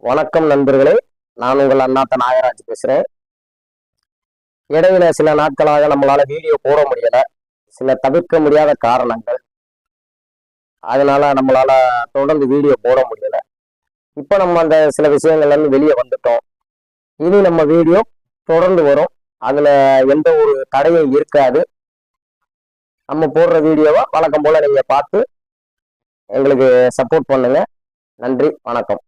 வணக்கம் நண்பர்களே. நான் உங்கள் அண்ணாத்த நாகராஜ் பேசுகிறேன் இடையில சில நாட்களாக நம்மளால வீடியோ போட முடியலை. சில தவிர்க்க முடியாத காரணங்கள். அதனால நம்மளால தொடர்ந்து வீடியோ போட முடியலை. இப்போ நம்ம அந்த சில விஷயங்கள்ல இருந்து வெளியே வந்துட்டோம். இனி நம்ம வீடியோ தொடர்ந்து வரும். அதுல எந்த ஒரு தடையும் இருக்காது. நம்ம போடுற வீடியோவை வழக்கம் போல நீங்க பார்த்து எங்களுக்கு சப்போர்ட் பண்ணுங்க. நன்றி வணக்கம்.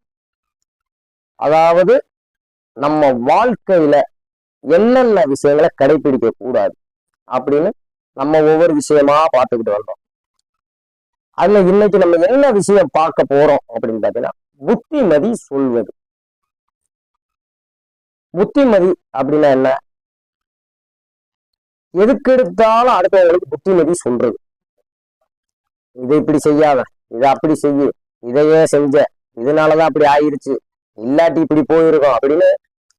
அதாவது நம்ம வாழ்க்கையில என்னென்ன விஷயங்களை கடைபிடிக்க கூடாது அப்படின்னு நம்ம ஒவ்வொரு விஷயமா பார்த்துக்கிட்டு வந்தோம். அதுல இன்னைக்கு நம்ம என்ன விஷயம் பார்க்க போறோம் அப்படின்னு பார்த்தீங்கன்னா புத்திமதி சொல்வது. புத்திமதி அப்படின்னா என்ன? எதுக்கு எடுத்தாலும் அடுத்தவங்களுக்கு புத்திமதி சொல்றது. இதை இப்படி செய்யாத இதை அப்படி செய்யு இதையே செஞ்ச இதனாலதான் அப்படி ஆயிருச்சு இல்லாட்டி இப்படி போயிருக்கோம் அப்படின்னு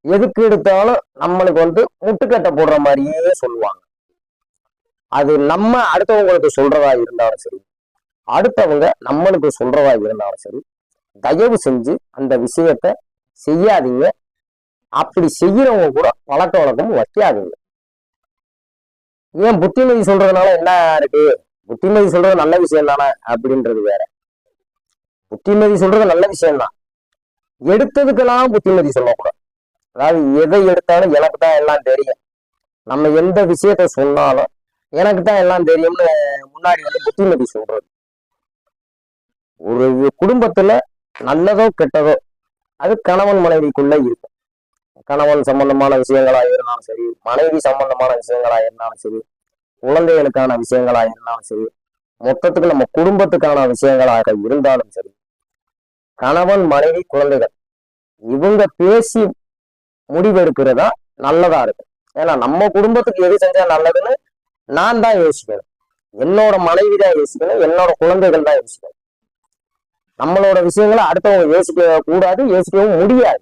எதுக்கு எடுத்தாலும் நம்மளுக்கு வந்து முட்டுக்கட்டை போடுற மாதிரியே சொல்லுவாங்க. அது நம்ம அடுத்தவங்களுக்கு சொல்றதா இருந்தாலும் சரி அடுத்தவங்க நம்மளுக்கு சொல்றதா இருந்தாலும் சரி தயவு செஞ்சு அந்த விஷயத்த செய்யாதீங்க. அப்படி செய்யறவங்க கூட பழக்க வழக்கம் வைக்காதீங்க. ஏன் புத்திமதி சொல்றதுனால என்ன இருக்கு? புத்திமதி சொல்றது நல்ல விஷயம் தானே அப்படின்றது வேற. புத்திமதி சொல்றது நல்ல விஷயம் தான் எடுத்ததுக்கெல்லாம் புத்திமதி சொல்லக்கூடாது. அதாவது எதை எடுத்தாலும் எனக்கு தான் எல்லாம் தெரியும். நம்ம எந்த விஷயத்த சொன்னாலும் எனக்கு தான் எல்லாம் தெரியும்னு முன்னாடி வந்து புத்திமதி சொல்றது. ஒரு குடும்பத்துல நல்லதோ கெட்டதோ அது கணவன் மனைவிக்குள்ள இருக்கும். கணவன் சம்பந்தமான விஷயங்களா இருந்தாலும் சரி மனைவி சம்பந்தமான விஷயங்களா இருந்தாலும் சரி குழந்தைகளுக்கான விஷயங்களா இருந்தாலும் சரி மொத்தத்துக்கு நம்ம குடும்பத்துக்கான விஷயங்களாக இருந்தாலும் சரி கணவன் மனைவி குழந்தைகள். இவங்க பேசி முடிவெடுக்கிறதா நல்லதா இருக்கு ஏன்னா நம்ம குடும்பத்துக்கு எது செஞ்சா நல்லதுன்னு நான் தான் யோசிக்கணும். என்னோட மனைவி தான் யோசிக்கணும் என்னோட குழந்தைகள் தான் யோசிக்கணும். நம்மளோட விஷயங்களை அடுத்தவங்க யோசிக்க கூடாது யோசிக்கவும் முடியாது.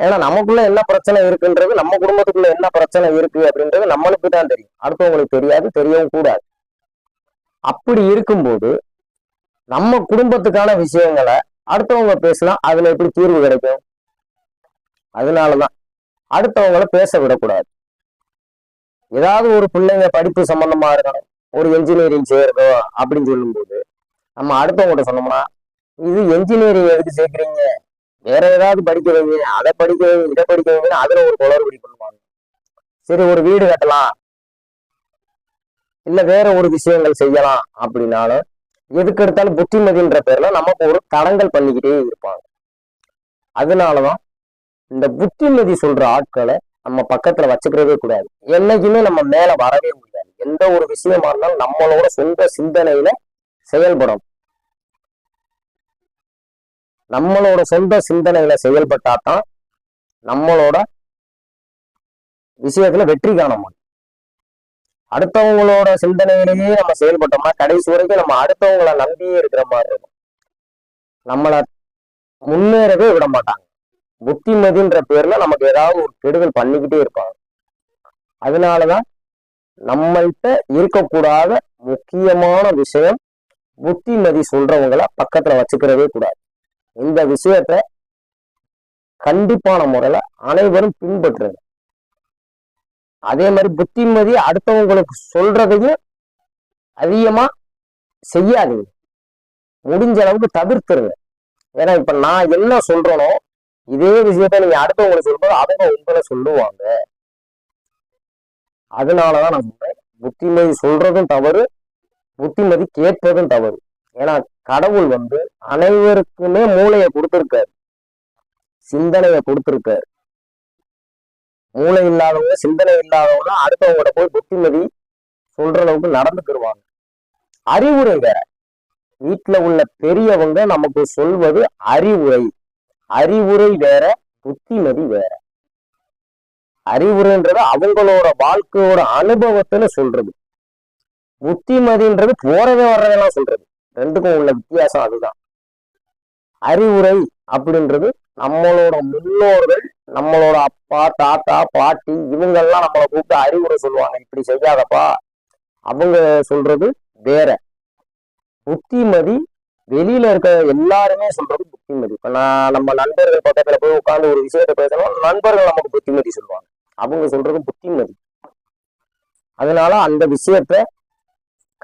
ஏன்னா நமக்குள்ள என்ன பிரச்சனை இருக்குன்றது நம்ம குடும்பத்துக்குள்ள என்ன பிரச்சனை இருக்கு அப்படின்றது நம்மளுக்கு தான் தெரியும். அடுத்தவங்களுக்கு தெரியாது தெரியவும் கூடாது. அப்படி இருக்கும்போது நம்ம குடும்பத்துக்கான விஷயங்களை அடுத்தவங்க பேசலாம். அதுல எப்படி தீர்வு கிடைக்கும்? அதனாலதான். அடுத்தவங்கள பேச விடக்கூடாது. ஏதாவது ஒரு பிள்ளைங்க படிப்பு சம்பந்தமா இருக்கணும். ஒரு என்ஜினியரிங் சேர்க்கணும் அப்படின்னு சொல்லும்போது நம்ம அடுத்தவங்ககிட்ட சொன்னோம்னா இது என்ஜினியரிங் எதுக்கு சேர்க்குறீங்க? வேற ஏதாவது படிக்க வைங்க அதை படிக்க வைங்க இதை படிக்க வைங்கன்னு அதுல ஒரு குளறுபடி பண்ணுவாங்க. சரி ஒரு வீடு கட்டலாம். இல்ல வேற ஒரு விஷயங்கள் செய்யலாம் அப்படின்னாலும் எதுக்கு எடுத்தாலும் புத்திமதின்ற பேர்ல நமக்கு ஒரு தடங்கள் பண்ணிக்கிட்டே இருப்பாங்க. அதனாலதான் இந்த புத்திமதி சொல்ற ஆட்களை நம்ம பக்கத்துல வச்சுக்கிறதே கூடாது. என்னைக்குமே நம்ம மேல வரவே முடியாது. எந்த ஒரு விஷயமா இருந்தாலும் நம்மளோட சொந்த சிந்தனையில செயல்படும். நம்மளோட சொந்த சிந்தனையில செயல்பட்டாதான் நம்மளோட விஷயத்துல வெற்றி காண முடியும். அடுத்தவங்களோட சிந்தனையிலேயே நம்ம செயல்பட்டோம்னா கடைசி வரைக்கும் நம்ம அடுத்தவங்களை நம்பியே இருக்கிற மாதிரி இருக்கும். நம்மள முன்னேறவே விட மாட்டாங்க. புத்திமதின்ற பேர்ல நமக்கு ஏதாவது ஒரு கெடுதல் பண்ணிக்கிட்டே இருப்பாங்க. அதனாலதான் நம்மள்கிட்ட இருக்கக்கூடாத முக்கியமான விஷயம் புத்திமதி சொல்றவங்களை பக்கத்துல வச்சுக்கிறதே கூடாது. இந்த விஷயத்த கண்டிப்பான முறையில அனைவரும் பின்பற்றுங்க. அதே மாதிரி புத்திமதி அடுத்தவங்களுக்கு சொல்றதையும் அதிகமா செய்யாதீங்க. முடிஞ்ச அளவுக்கு தவிர்த்துருங்க. ஏன்னா இப்ப நான் என்ன சொல்றேனோ இதே விஷயத்த நீங்க அடுத்தவங்களுக்கு சொல்லும்போது அவங்க உங்களை சொல்லுவாங்க. அதனாலதான் நான் சொல்றேன் புத்திமதி சொல்றதும் தவறு புத்திமதி கேட்பதும் தவறு. ஏன்னா கடவுள் வந்து அனைவருக்குமே மூளையை கொடுத்துருக்காரு. சிந்தனையை கொடுத்துருக்காரு. மூளை இல்லாதவங்க சிந்தனை இல்லாதவங்க அடுத்தவங்ககிட்ட போய் புத்திமதி சொல்ற அளவுக்கு நடந்துக்கிடுவாங்க அறிவுரை வேற. வீட்டுல உள்ள பெரியவங்க நமக்கு சொல்வது அறிவுரை. அறிவுரை வேற புத்திமதி வேற. அறிவுரைன்றது அவங்களோட வாழ்க்கையோட அனுபவத்துல சொல்றது. புத்திமதின்றது போறதே வர்றதெல்லாம் சொல்றது. ரெண்டுக்கும் உள்ள வித்தியாசம் அதுதான். அறிவுரை அப்படின்றது நம்மளோட முன்னோர்கள் நம்மளோட அப்பா தாத்தா பாட்டி இவங்கெல்லாம் நம்மளை கூப்பிட்டு அறிவுரை சொல்லுவாங்க. இப்படி செய்யாதப்பா. அவங்க சொல்றது வேற. புத்திமதி வெளியில இருக்க எல்லாருமே சொல்றது புத்திமதி. இப்ப நான் நம்ம நண்பர்கள் பக்கத்துல போய் உட்காந்து ஒரு விஷயத்த பேசணும் நண்பர்கள் நமக்கு புத்திமதி சொல்லுவாங்க. அவங்க சொல்றது புத்திமதி. அதனால அந்த விஷயத்த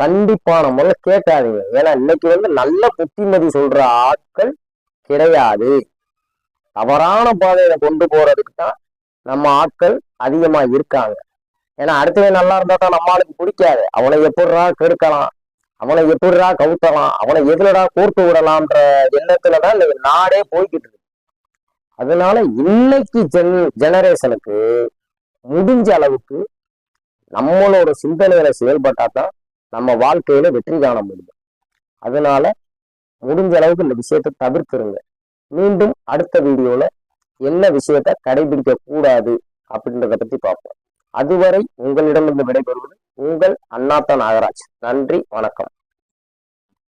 கண்டிப்பான முதல்ல கேட்காதீங்க. ஏன்னா இன்னைக்கு வந்து நல்ல புத்திமதி சொல்ற ஆட்கள் கிடையாது. தவறான பாதையில கொண்டு போறதுக்கு தான் நம்ம ஆட்கள் அதிகமா இருக்காங்க. ஏன்னா அடுத்தவன் நல்லா இருந்தா தான் நம்ம ஆளுக்கு பிடிக்காது. அவனை எப்படிரா கெடுக்கலாம்? அவனை எப்படிரா கவுத்தலாம்? அவனை எதுலடா கோர்த்து விடலாம்ன்ற எண்ணத்துலதான் இந்த நாடே போய்கிட்டு இருக்கு. அதனால இன்னைக்கு ஜென் ஜெனரேஷனுக்கு முடிஞ்ச அளவுக்கு நம்மளோட சிந்தனையில செயல்பட்டா தான் நம்ம வாழ்க்கையில வெற்றி காண முடியும். அதனால முடிஞ்ச அளவுக்கு இந்த விஷயத்தை தவிர்த்துருங்க. மீண்டும் அடுத்த வீடியோல என்ன விஷயத்த கடைபிடிக்க கூடாது அப்படின்றத பத்தி பார்ப்போம். அதுவரை உங்களிடமிருந்து விடைபெறுவது உங்கள் அண்ணாத்தா நாகராஜ். நன்றி வணக்கம்.